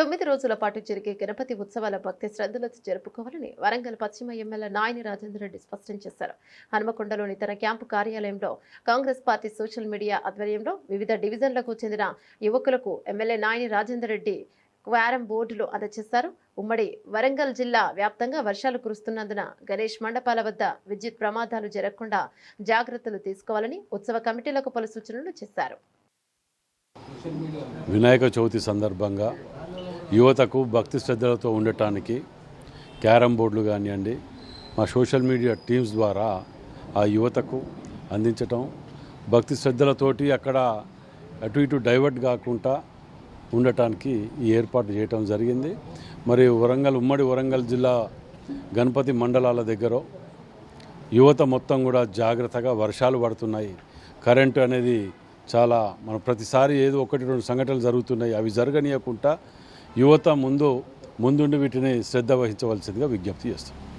తొమ్మిది రోజుల పాటు జరిగే గణపతి ఉత్సవాల భక్తి శ్రద్ధలతో జరుపుకోవాలని వరంగల్ పశ్చిమ ఎమ్మెల్యే నాయని రాజేందర్ రెడ్డి స్పష్టం చేశారు. హనుమకొండలోని తన క్యాంపు కార్యాలయంలో కాంగ్రెస్ పార్టీ సోషల్ మీడియా ఆధ్వర్యంలో వివిధ డివిజన్లకు చెందిన యువకులకు ఎమ్మెల్యే నాయని రాజేందర్ రెడ్డి క్వారం బోర్డులు అందజేశారు. ఉమ్మడి వరంగల్ జిల్లా వ్యాప్తంగా వర్షాలు కురుస్తున్నందున గణేష్ మండపాల వద్ద విద్యుత్ ప్రమాదాలు జరగకుండా జాగ్రత్తలు తీసుకోవాలని ఉత్సవ కమిటీలకు పలు సూచనలు చేశారు. వినాయక చవితి సందర్భంగా యువతకు భక్తి శ్రద్ధలతో ఉండటానికి క్యారమ్ బోర్డులు కానివ్వండి మా సోషల్ మీడియా టీమ్స్ ద్వారా ఆ యువతకు అందించటం భక్తి శ్రద్ధలతోటి అక్కడ అటు ఇటు డైవర్ట్ కాకుండా ఉండటానికి ఈ ఏర్పాటు చేయటం జరిగింది. మరి వరంగల్ ఉమ్మడి వరంగల్ జిల్లా గణపతి మండలాల దగ్గర యువత మొత్తం కూడా జాగ్రత్తగా వర్షాలు పడుతున్నాయి. కరెంటు అనేది చాలా మన ప్రతిసారి ఏదో ఒకటి రెండు సంఘటనలు జరుగుతున్నాయి. అవి జరగనీయకుండా యువత ముందు ముందుండి వీటిని శ్రద్ధ వహించవలసిందిగా విజ్ఞప్తి చేస్తాం